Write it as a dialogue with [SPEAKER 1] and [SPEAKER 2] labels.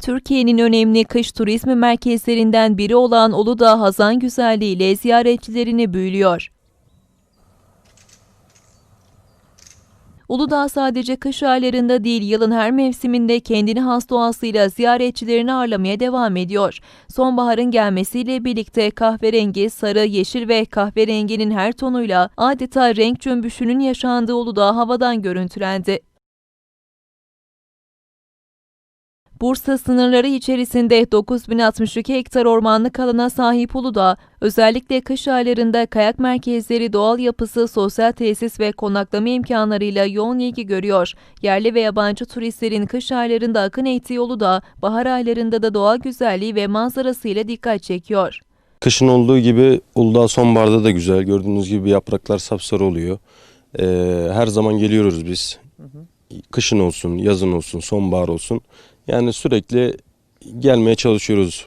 [SPEAKER 1] Türkiye'nin önemli kış turizmi merkezlerinden biri olan Uludağ Hazan güzelliği ile ziyaretçilerini büyülüyor. Uludağ sadece kış aylarında değil yılın her mevsiminde kendine has doğasıyla ziyaretçilerini ağırlamaya devam ediyor. Sonbaharın gelmesiyle birlikte kahverengi, sarı, yeşil ve kahverenginin her tonuyla adeta renk cümbüşünün yaşandığı Uludağ havadan görüntülendi. Bursa sınırları içerisinde 9062 hektar ormanlık alana sahip Uludağ, özellikle kış aylarında kayak merkezleri doğal yapısı, sosyal tesis ve konaklama imkanlarıyla yoğun ilgi görüyor. Yerli ve yabancı turistlerin kış aylarında akın ettiği Uludağ, bahar aylarında da doğal güzelliği ve manzarasıyla dikkat çekiyor.
[SPEAKER 2] Kışın olduğu gibi Uludağ sonbaharda da güzel. Gördüğünüz gibi yapraklar sapsarı oluyor. Ee, her zaman geliyoruz biz. Kışın olsun, yazın olsun, sonbahar olsun. Yani sürekli gelmeye çalışıyoruz.